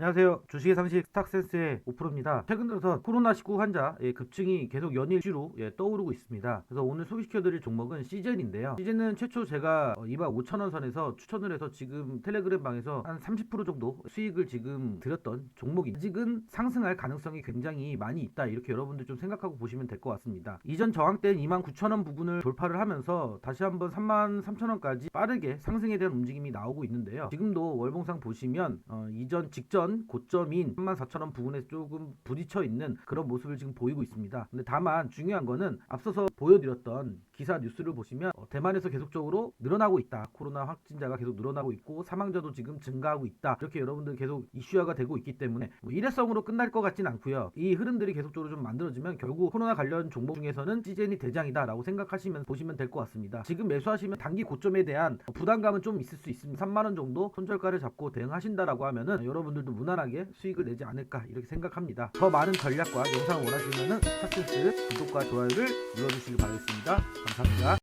안녕하세요. 주식의 상식 스탁센스의 오프로입니다. 최근 들어서 코로나19 환자 예, 급증이 계속 연일치로 예, 떠오르고 있습니다. 그래서 오늘 소개시켜드릴 종목은 시젠인데요. 시젠은 최초 제가 어, 25,000원 선에서 추천을 해서 지금 텔레그램 방에서 한 30% 정도 수익을 지금 드렸던 종목이 아직은 상승할 가능성이 굉장히 많이 있다. 이렇게 여러분들 좀 생각하고 보시면 될 것 같습니다. 이전 저항 때는 29,000원 부근을 돌파를 하면서 다시 한번 33,000원까지 빠르게 상승에 대한 움직임이 나오고 있는데요. 지금도 월봉상 보시면 어, 이전 직전 고점인 34,000원 부근에 조금 부딪혀 있는 그런 모습을 지금 보이고 있습니다. 근데 다만 중요한 거는 앞서서 보여드렸던 기사 뉴스를 보시면 어, 대만에서 계속적으로 늘어나고 있다. 코로나 확진자가 계속 늘어나고 있고 사망자도 지금 증가하고 있다. 이렇게 여러분들 계속 이슈화가 되고 있기 때문에 뭐 일회성으로 끝날 것 같진 않고요. 이 흐름들이 계속적으로 좀 만들어지면 결국 코로나 관련 종목 중에서는 시즌이 대장이다라고 생각하시면 보시면 될 것 같습니다. 지금 매수하시면 단기 고점에 대한 부담감은 좀 있을 수 있습니다. 3만 원 정도 손절가를 잡고 대응하신다라고 하면은 여러분들도 무난하게 수익을 내지 않을까 이렇게 생각합니다. 더 많은 전략과 영상을 원하시면은 스타센스 구독과 좋아요를 눌러주시기 바라겠습니다. 감사합니다.